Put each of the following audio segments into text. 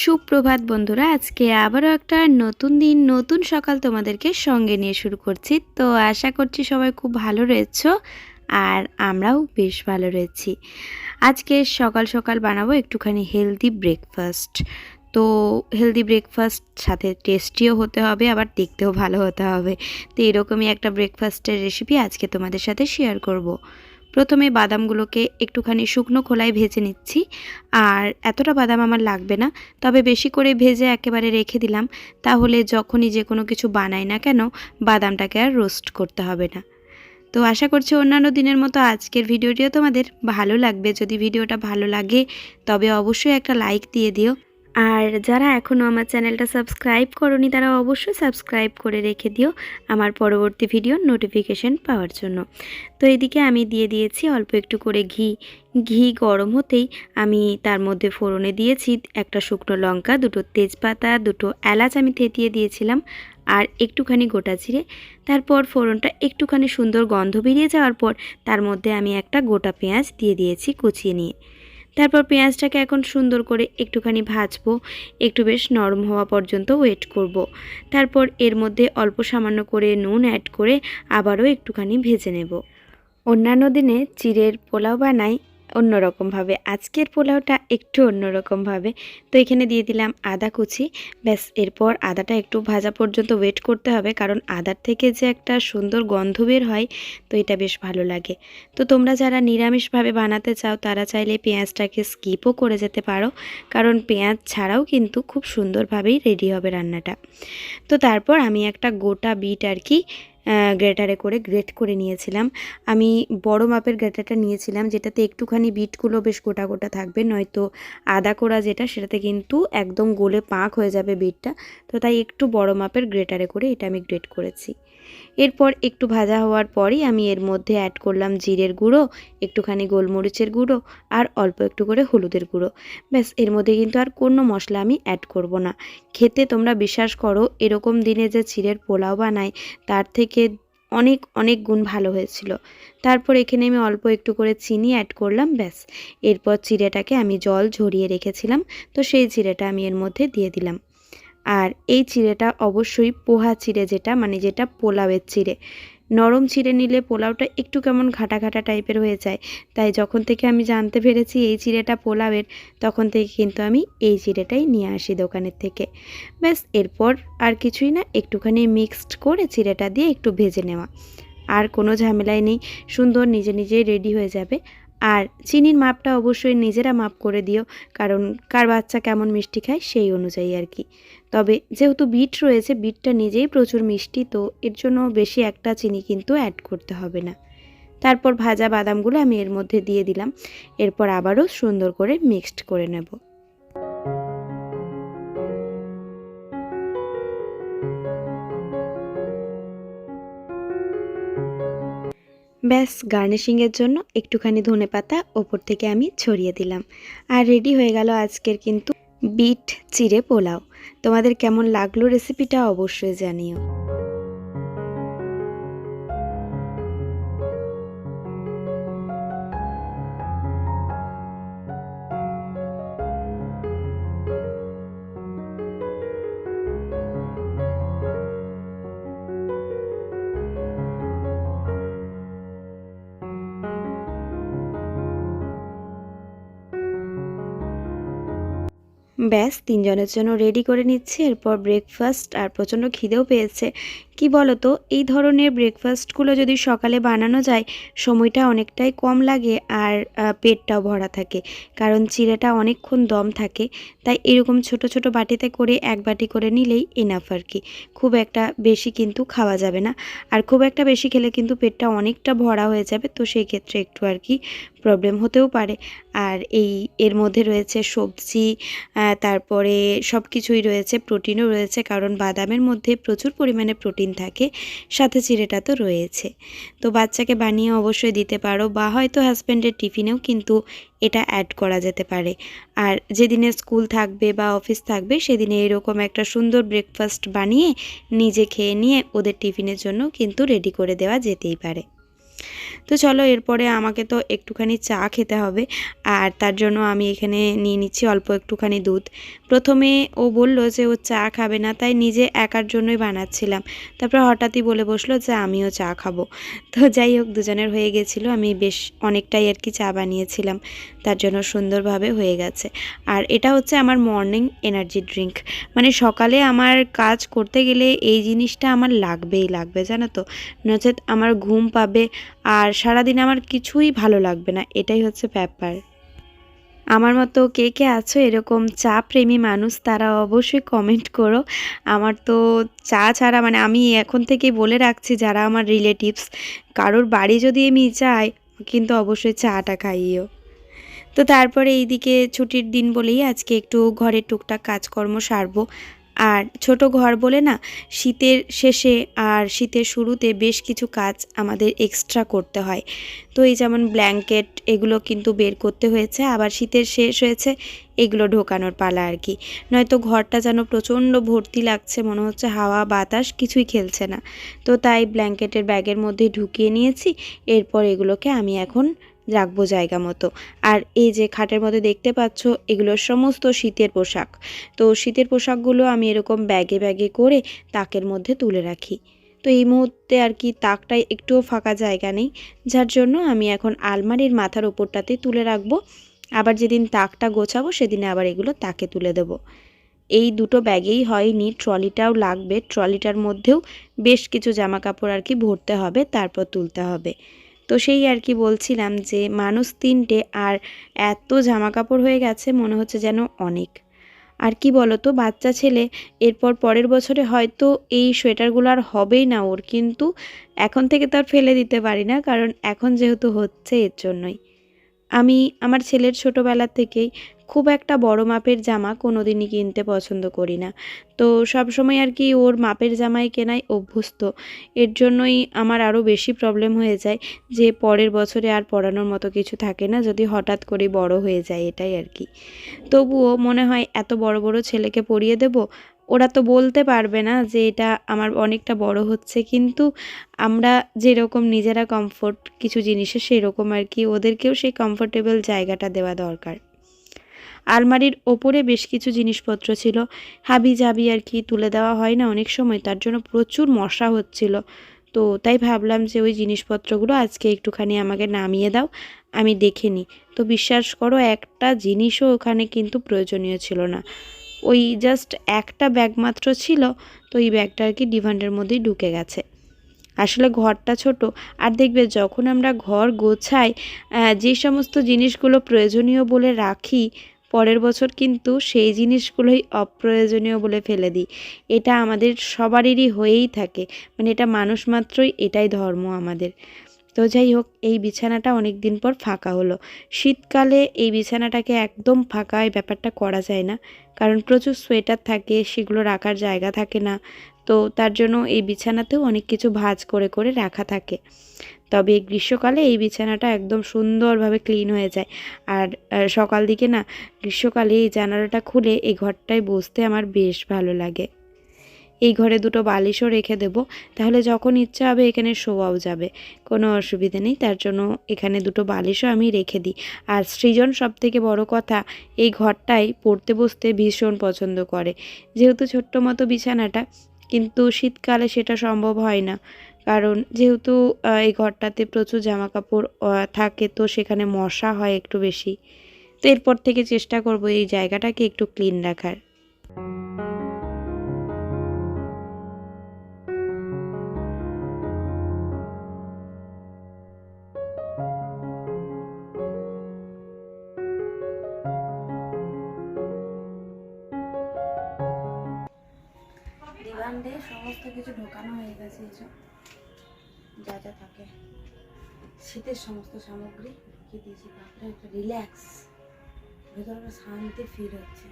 সুপ্রভাত বন্ধুরা, আজকে আবারও একটা নতুন দিন, নতুন সকাল তোমাদেরকে সঙ্গে নিয়ে শুরু করছি। তো আশা করছি সবাই খুব ভালো রয়েছো আর আমরাও বেশ ভালো রয়েছি। আজকে সকাল সকাল বানাবো একটুখানি হেলদি ব্রেকফাস্ট তো হেলদি ব্রেকফাস্ট সাথে টেস্টিও হতে হবে, আবার দেখতেও ভালো হতে হবে। তো এরকমই একটা ব্রেকফাস্টের রেসিপি আজকে তোমাদের সাথে শেয়ার করব। প্রথমে বাদামগুলোকে একটুখানি শুকনো খোলায় ভেজে নিচ্ছি। আর এতটা বাদাম আমার লাগবে না, তবে বেশি করে ভেজে একেবারে রেখে দিলাম, তাহলে যখনই যে কোনো কিছু বানাই না কেন, বাদামটাকে আর রোস্ট করতে হবে না। তো আশা করছি অন্যান্য দিনের মতো আজকের ভিডিওটিও তোমাদের ভালো লাগবে। যদি ভিডিওটা ভালো লাগে, তবে অবশ্যই একটা লাইক দিয়ে দিও। আর যারা এখনও আমার চ্যানেলটা সাবস্ক্রাইব করনি, তারা অবশ্যই সাবস্ক্রাইব করে রেখে দিও আমার পরবর্তী ভিডিওর নোটিফিকেশন পাওয়ার জন্য। তো এদিকে আমি দিয়ে দিয়েছি অল্প একটু করে ঘি। ঘি গরম হতেই আমি তার মধ্যে ফোড়নে দিয়েছি একটা শুকনো লঙ্কা, দুটো তেজপাতা, দুটো এলাচ আমি থেতিয়ে দিয়েছিলাম আর একটুখানি গোটা চিড়ে তারপর ফোড়নটা একটুখানি সুন্দর গন্ধ বেরিয়ে যাওয়ার পর তার মধ্যে আমি একটা গোটা পেঁয়াজ দিয়ে দিয়েছি কুচিয়ে নিয়ে। তারপর পেঁয়াজটাকে এখন সুন্দর করে একটুখানি ভাজবো একটু বেশ নরম হওয়া পর্যন্ত ওয়েট করব। তারপর এর মধ্যে অল্প সামান্য করে নুন অ্যাড করে আবারও একটুখানি ভেজে নেব অন্যান্য দিনে চিরের পোলাও বানাই অন্যরকমভাবে। আজকের পোলাওটা একটু অন্যরকমভাবে। তো এখানে দিয়ে দিলাম আদা কুচি। ব্যাস, এরপর আদাটা একটু ভাজা পর্যন্ত ওয়েট করতে হবে, কারণ আদার থেকে যে একটা সুন্দর গন্ধ বের হয়, তো এটা বেশ ভালো লাগে। তো তোমরা যারা নিরামিষভাবে বানাতে চাও, তারা চাইলে পেঁয়াজটাকে স্কিপও করে যেতে পারো, কারণ পেঁয়াজ ছাড়াও কিন্তু খুব সুন্দরভাবেই রেডি হবে রান্নাটা। তো তারপর আমি একটা গোটা বিট আর কি গ্রেটারে করে গ্রেট করে নিয়েছিলাম। আমি বড় মাপের গ্রেটারটা নিয়েছিলাম, যেটাতে একটুখানি বিটগুলো বেশ গোটা গোটা থাকবে, নয়তো আদা কোড়া যেটা, সেটাতে কিন্তু একদম গোলে পাক হয়ে যাবে বিটটা। তো তাই একটু বড় মাপের গ্রেটারে করে এটা আমি গ্রেট করেছি। এরপর একটু ভাজা হওয়ার পরই আমি এর মধ্যে অ্যাড করলাম জিরের গুঁড়ো, একটুখানি গোলমরিচের গুঁড়ো আর অল্প একটু করে হলুদের গুঁড়ো। ব্যাস, এর মধ্যে কিন্তু আর কোনো মশলা আমি অ্যাড করব না। খেতে তোমরা বিশ্বাস করো, এরকম দিনে যে চিড়ের পোলাও বানায় তার থেকে অনেক অনেক গুণ ভালো হয়েছিল। তারপর এখানে আমি অল্প একটু করে চিনি অ্যাড করলাম, ব্যাস। এরপর চিড়েটাকে আমি জল ঝরিয়ে রেখেছিলাম, তো সেই চিড়েটা আমি এর মধ্যে দিয়ে দিলাম। আর এই চিড়েটা অবশ্যই পোহা চিড়ে যেটা মানে যেটা পোলাওয়ের চিড়ে। নরম চিড়ে নিলে পোলাওটা একটু কেমন ঘাটা ঘাটা টাইপের হয়ে যায়। তাই যখন থেকে আমি জানতে পেরেছি এই চিড়েটা পোলাওয়ের, তখন থেকে কিন্তু আমি এই চিড়েটাই নিয়ে আসি দোকানের থেকে। ব্যাস, এরপর আর কিছুই না, একটুখানি মিক্সড করে চিড়েটা দিয়ে একটু ভেজে নেওয়া। আর কোনো ঝামেলাই নেই, সুন্দর নিজে নিজেই রেডি হয়ে যাবে। আর চিনির মাপটা অবশ্যই নিজেরা মাপ করে দিও, কারণ কার বাচ্চা কেমন মিষ্টি খায় সেই অনুযায়ী আর কি। তবে যেহেতু বিট রয়েছে, বিটটা নিজেই প্রচুর মিষ্টি, তো এর জন্য বেশি একটা চিনি কিন্তু অ্যাড করতে হবে না। তারপর ভাজা বাদামগুলো আমি এর মধ্যে দিয়ে দিলাম। এরপর আবারও সুন্দর করে মিক্সড করে নেব। ব্যাস, গার্নিশিংয়ের জন্য একটুখানি ধনে পাতা ওপর থেকে আমি ছড়িয়ে দিলাম। আর রেডি হয়ে গেল আজকের কিন্তু বিট চিড়ে পোলাও। তোমাদের কেমন লাগল রেসিপিটা অবশ্যই জানিও। ব্যাস তিনজনের জন্য রেডি করে নিচ্ছে। এরপর ব্রেকফাস্ট আর প্রচণ্ড খিদেও পেয়েছে। কি বলো তো এই ধরনের ব্রেকফাস্টগুলো যদি সকালে বানানো যায়, সময়টা অনেকটাই কম লাগে আর পেটটাও ভরা থাকে। কারণ চিড়েটা অনেকক্ষণ দম থাকে, তাই এরকম ছোট ছোট বাটিতে করে এক বাটি করে নিলেই এনাফ আর কি। খুব একটা বেশি কিন্তু খাওয়া যাবে না। আর খুব একটা বেশি খেলে কিন্তু পেটটা অনেকটা ভরা হয়ে যাবে, তো সেই ক্ষেত্রে একটু আর কি প্রবলেম হতেও পারে। আর এই, এর মধ্যে রয়েছে সবজি তারপরে সব কিছুই রয়েছে প্রোটিনও রয়েছে, কারণ বাদামের মধ্যে প্রচুর পরিমাণে প্রোটিন থাকে, সাথে চিড়েটা তো রয়েছে। তো বাচ্চাকে বানিয়ে অবশ্যই দিতে পারো বা হয়তো হাজব্যান্ডের টিফিনেও কিন্তু এটা অ্যাড করা যেতে পারে। আর যেদিনে স্কুল থাকবে বা অফিস থাকবে, সেদিনে এরকম একটা সুন্দর ব্রেকফাস্ট বানিয়ে নিজে খেয়ে নিয়ে ওদের টিফিনের জন্য কিন্তু রেডি করে দেওয়া যেতেই পারে। তো চলো এরপরে আমাকে তো একটুখানি চা খেতে হবে। আর তার জন্য আমি এখানে নিয়ে নিচ্ছি অল্প একটুখানি দুধ। প্রথমে ও বলল যে ও চা খাবে না, তাই নিজে একার জন্যই বানাচ্ছিলাম। তারপর হঠাৎই বলে বসল যে আমিও চা খাব। তো যাই হোক, দুজনের হয়ে গেছিল। আমি বেশ অনেকটাই আর কি চা বানিয়েছিলাম। তার জন্য সুন্দরভাবে হয়ে গেছে। আর এটা হচ্ছে আমার মর্নিং এনার্জি ড্রিঙ্ক মানে সকালে আমার কাজ করতে গেলে এই জিনিসটা আমার লাগবেই লাগবে, জানো তো? নচেত আমার ঘুম পাবে আর সারাদিন আমার কিছুই ভালো লাগবে না, এটাই হচ্ছে ব্যাপার। আমার মতো কে কে আছো এরকম চা প্রেমী মানুষ, তারা অবশ্যই কমেন্ট করো। আমার তো চা ছাড়া মানে আমি এখন থেকেই বলে রাখছি, যারা আমার রিলেটিভস কারোর বাড়ি যদি আমি যাই, কিন্তু অবশ্যই চাটা খাইও। তো তারপরে এইদিকে ছুটির দিন বলেই আজকে একটু ঘরের টুকটাক কাজকর্ম সারবো। আর ছোট ঘর বলে না, শীতের শেষে আর শীতের শুরুতে বেশ কিছু কাজ আমাদের এক্সট্রা করতে হয়। তো এই যেমন ব্ল্যাঙ্কেট এগুলো কিন্তু বের করতে হয়েছে, আবার শীতের শেষ হয়েছে, এগুলো ঢোকানোর পালা আর কি। নয়তো ঘরটা যেন প্রচণ্ড ভর্তি লাগছে, মনে হচ্ছে হাওয়া, বাতাস, কিছুই খেলছে না। তো তাই ব্ল্যাঙ্কেটের ব্যাগের মধ্যে ঢুকিয়ে নিয়েছি, এরপর এগুলোকে আমি এখন রাখব জায়গা মতো। আর এই যে খাটের মধ্যে দেখতে পাচ্ছ, এগুলো সমস্ত শীতের পোশাক। তো শীতের পোশাকগুলো আমি এরকম ব্যাগে ব্যাগে করে তাকের মধ্যে তুলে রাখি। তো এই মুহূর্তে আর কি তাকটায় একটুও ফাঁকা জায়গা নেই। যার জন্য আমি এখন আলমারির মাথার ওপরটাতে তুলে রাখব। আবার যেদিন তাকটা গোছাবো, সেদিনে আবার এগুলো তাকে তুলে দেব। এই দুটো ব্যাগেই হয়নি, ট্রলিটাও লাগবে। ট্রলিটার মধ্যেও বেশ কিছু জামা কাপড় আর কি ভরতে হবে, তারপর তুলতে হবে। তো সেই আর কি বলছিলাম যে মানুষ তিনটে আর এত জামা কাপড় হয়ে গেছে মনে হচ্ছে যেন অনেক। আর কি তো বাচ্চা ছেলে এরপর পরের বছরে হয়তো এই সোয়েটারগুলো আর হবেই না ওর, কিন্তু এখন থেকে তো আর ফেলে দিতে পারি না, কারণ এখন যেহেতু হচ্ছে এর জন্যই। আমি আমার ছেলের ছোটোবেলা থেকেই খুব একটা বড় মাপের জামা কোনো দিনই কিনতে পছন্দ করি না। তো সব সময় আর কি ওর মাপের জামাই কেনাই অভ্যস্ত। এর জন্যই আমার আরও বেশি প্রবলেম হয়ে যায় যে পরের বছরে আর পরানোর মতো কিছু থাকে না, যদি হঠাৎ করে বড় হয়ে যায় এটাই আর কি। তবুও মনে হয় এত বড় বড় ছেলেকে পরিয়ে দেব, ওরা তো বলতে পারবে না যে এটা আমার অনেকটা বড় হচ্ছে, কিন্তু আমরা যেরকম নিজেরা কমফোর্ট কিছু জিনিসে সেরকম আর কি ওদেরকেও সেই কমফোর্টেবল জায়গাটা দেওয়া দরকার। আলমারির ওপরে বেশ কিছু জিনিসপত্র ছিল। হাবি জাবি আর কি তুলে দেওয়া হয় না অনেক সময়, তার জন্য প্রচুর মশা হচ্ছিল। তো তাই ভাবলাম যে ওই জিনিসপত্রগুলো আজকে একটুখানি আমাকে নামিয়ে দাও, আমি দেখে নিই। তো বিশ্বাস করো, একটা জিনিসও ওখানে কিন্তু প্রয়োজনীয় ছিল না। ওই জাস্ট একটা ব্যাগ মাত্র ছিল, তো এই ব্যাগটা আর কি ডিভান্ডের মধ্যেই ঢুকে গেছে। আসলে ঘরটা ছোট, আর দেখবে যখন আমরা ঘর গোছাই যে সমস্ত জিনিসগুলো প্রয়োজনীয় বলে রাখি পরের বছর কিন্তু সেই জিনিসগুলোই অপ্রয়োজনীয় বলে ফেলে দিই। এটা আমাদের সবারই হয়েই থাকে। মানে এটা মানুষ মাত্রই, এটাই ধর্ম আমাদের। তো যাই হোক, এই বিছানাটা অনেক দিন পর ফাঁকা হলো। শীতকালে এই বিছানাটাকে একদম ফাঁকা এই ব্যাপারটা করা যায় না। কারণ প্রচুর সোয়েটার থাকে, সেগুলো রাখার জায়গা থাকে না। তো তার জন্য এই বিছানাতেও অনেক কিছু ভাজ করে করে রাখা থাকে। তবে গ্রীষ্মকালে এই বিছানাটা একদম সুন্দরভাবে ক্লিন হয়ে যায়। আর সকাল দিকে না, গ্রীষ্মকালে এই জানালাটা খুলে এই ঘরটায় বসতে আমার বেশ ভালো লাগে। এই ঘরে দুটো বালিশও রেখে দেব, তাহলে যখন ইচ্ছা হবে এখানে শোয়াও যাবে। কোনো অসুবিধে নেই, তার জন্য এখানে দুটো বালিশও আমি রেখে দিই। আর সৃজন সব থেকে বড় কথা, এই ঘরটাই পড়তে বসতে ভীষণ পছন্দ করে। যেহেতু ছোট্ট মতো বিছানাটা, কিন্তু শীতকালে সেটা সম্ভব হয় না। কারণ যেহেতু এই ঘরটাতে প্রচুর জামা কাপড় থাকে, তো সেখানে মশা হয় একটু বেশি। তো এরপর থেকে চেষ্টা করব এই জায়গাটাকে একটু ক্লিন রাখার। শীতের সমস্ত সামগ্রী রেখে দিয়েছি তারপরে একটা রিল্যাক্স ভেতরে একটা শান্তি ফিল হচ্ছে।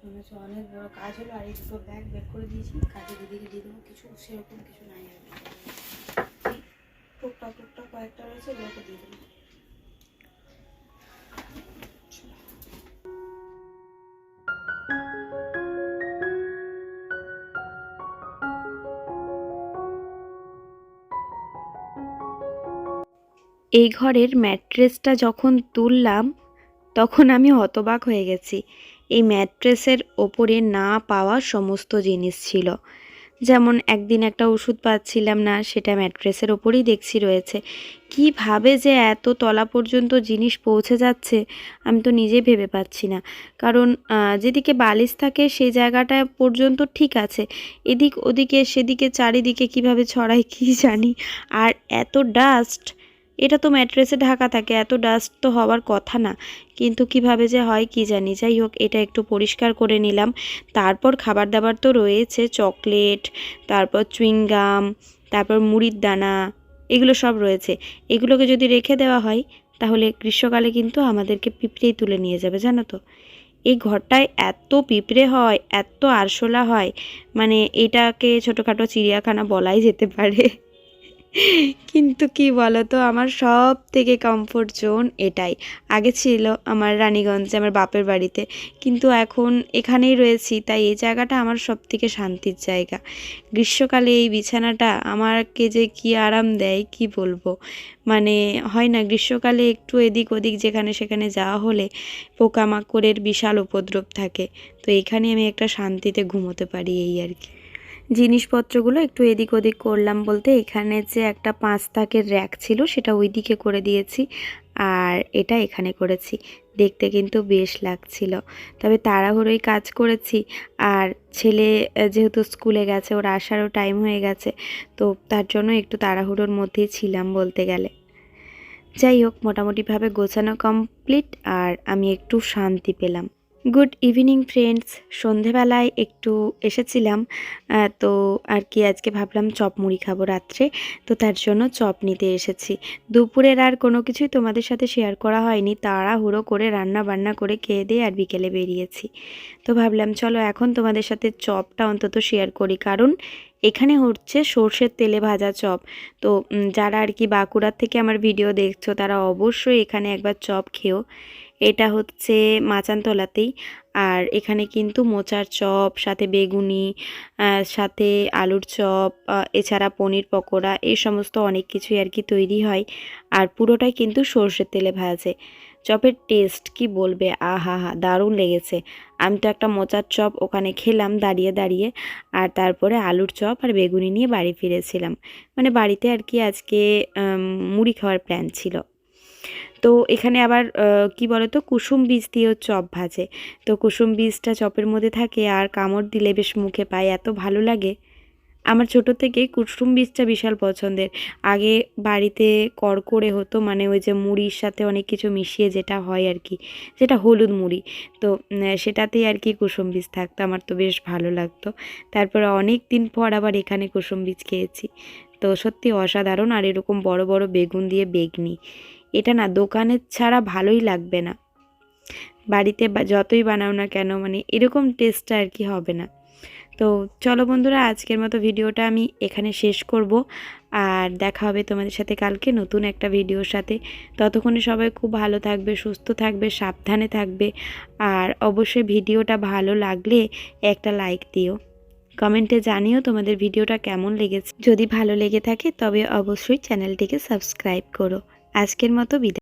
মনে হচ্ছে অনেক বড়ো কাজ হলো, আর এই দুটো ব্যাগ বের করে দিয়েছি। কাজে দিদিকে দিয়ে দেবো, কিছু সেরকম কিছু নাই আর টুকটা টুকটা কয়েকটা রয়েছে, ওগুলোকে দিয়ে দেবো। এই ঘরের ম্যাট্রেসটা যখন তুললাম, তখন আমি হতবাক হয়ে গেছি। এই ম্যাট্রেসের ওপরে না পাওয়া সমস্ত জিনিস ছিল। যেমন একদিন একটা ওষুধ পাচ্ছিলাম না, সেটা ম্যাট্রেসের ওপরেই দেখছি রয়েছে। কীভাবে যে এত তলা পর্যন্ত জিনিস পৌঁছে যাচ্ছে, আমি তো নিজে ভেবে পাচ্ছি না। কারণ যেদিকে বালিশ থাকে, সেই জায়গাটা পর্যন্ত ঠিক আছে। এদিক ওদিকে, সেদিকে, চারিদিকে কীভাবে ছড়ায়, কি জানি। আর এত ডাস্ট এটা তো ম্যাট্রেসে ঢাকা থাকে, এত ডাস্ট তো হওয়ার কথা না। কিন্তু কীভাবে যে হয় কি জানি, যাই হোক, এটা একটু পরিষ্কার করে নিলাম। তারপর খাবার দাবার তো রয়েছে, চকলেট, তারপর চুইংগাম তারপর মুড়ির দানা, এগুলো সব রয়েছে। এগুলোকে যদি রেখে দেওয়া হয়, তাহলে গ্রীষ্মকালে কিন্তু আমাদেরকে পিঁপড়েই তুলে নিয়ে যাবে, জানো তো। এই ঘরটায় এত পিঁপড়ে হয়, এত আরশোলা হয় মানে এটাকে ছোটোখাটো চিড়িয়াখানা বলাই যেতে পারে। কিন্তু কি বলো তো আমার সব থেকে কমফোর্ট জোন এটাই। আগে ছিল আমার রানীগঞ্জে, আমার বাপের বাড়িতে। কিন্তু এখন এখানেই রয়েছি, তাই এই জায়গাটা আমার সব থেকে শান্তির জায়গা। গ্রীষ্মকালে এই বিছানাটা আমাকে যে কি আরাম দেয়, কি বলব? মানে হয় না, গ্রীষ্মকালে একটু এদিক ওদিক যেখানে সেখানে যাওয়া হলে পোকামাকড়ের বিশাল উপদ্রব থাকে। তো এখানে আমি একটা শান্তিতে ঘুমোতে পারি এই আর কি। জিনিসপত্রগুলো একটু এদিক ওদিক করলাম বলতে এখানে যে একটা পাঁচ তাকের র্যাক ছিল সেটা ওই দিকে করে দিয়েছি আর এটা এখানে করেছি। দেখতে কিন্তু বেশ লাগছিল। তবে তাড়াহুড়োই কাজ করেছি আর ছেলে যেহেতু স্কুলে গেছে, ওর আসারও টাইম হয়ে গেছে, তো তার জন্য একটু তাড়াহুড়োর মধ্যেই ছিলাম বলতে গেলে। যাই হোক, মোটামুটিভাবে গোছানো কমপ্লিট আর আমি একটু শান্তি পেলাম। গুড ইভিনিং ফ্রেন্ডস সন্ধেবেলায় একটু এসেছিলাম তো আর কি আজকে ভাবলাম চপ মুড়ি খাব রাত্রে, তো তার জন্য চপ নিতে এসেছি। দুপুরের আর কোনো কিছুই তোমাদের সাথে শেয়ার করা হয়নি, তাড়াহুড়ো করে রান্না বান্না করে খেয়ে দিয়ে আর বিকেলে বেরিয়েছি। তো ভাবলাম চলো এখন তোমাদের সাথে চপটা অন্তত শেয়ার করি, কারণ এখানে হচ্ছে সর্ষের তেলে ভাজা চপ। তো যারা আর কি বাঁকুড়ার থেকে আমার ভিডিও দেখছ, তারা অবশ্যই এখানে একবার চপ খেও। এটা হচ্ছে মাচানতলাতেই। আর এখানে কিন্তু মোচার চপ, সাথে বেগুনি সাথে আলুর চপ এছাড়া পনির পকোড়া, এই সমস্ত অনেক কিছুই আর কি তৈরি হয়। আর পুরোটাই কিন্তু সর্ষের তেলে ভাজে। চপের টেস্ট কি বলবে? আহা, হা, দারুণ লেগেছে। আমি তো একটা মোচার চপ ওখানে খেলাম দাঁড়িয়ে দাঁড়িয়ে। আর তারপরে আলুর চপ আর বেগুনি নিয়ে বাড়ি ফিরেছিলাম। মানে বাড়িতে আর কি আজকে মুড়ি খাওয়ার প্ল্যান ছিল। তো এখানে আবার কি বলতো, কুসুম বীজ দিয়েও চপ ভাজে। তো কুসুম বীজটা চপের মধ্যে থাকে আর কামড় দিলে বেশ মুখে পায়, এত ভালো লাগে। আমার ছোটো থেকে কুসুম বীজটা বিশাল পছন্দের। আগে বাড়িতে করকরে হতো মানে ওই যে মুড়ির সাথে অনেক কিছু মিশিয়ে যেটা হয় আর কি, যেটা হলুদ মুড়ি। তো সেটাতেই আর কি কুসুম বীজ থাকতো, আমার তো বেশ ভালো লাগতো। তারপরে অনেক দিন পর আবার এখানে কুসুম বীজ খেয়েছি। তো সত্যি অসাধারণ, আর এরকম বড় বড় বেগুন দিয়ে বেগনি। এটা না দোকানের ছাড়া ভালোই লাগবে না। বাড়িতে যতই বানাও না কেন মানে এরকম টেস্টটা আর কি হবে না। তো চলো বন্ধুরা, আজকের মতো ভিডিওটা আমি এখানে শেষ করব। আর দেখা হবে তোমাদের সাথে কালকে নতুন একটা ভিডিওর সাথে। ততক্ষণে সবাই খুব ভালো থাকবে, সুস্থ থাকবে, সাবধানে থাকবে। আর অবশ্যই ভিডিওটা ভালো লাগলে একটা লাইক দিও। কমেন্টে জানিও তোমাদের ভিডিওটা কেমন লেগেছে। যদি ভালো লেগে থাকে তবে অবশ্যই চ্যানেলটিকে সাবস্ক্রাইব করো। আজকের মতো বিদায়।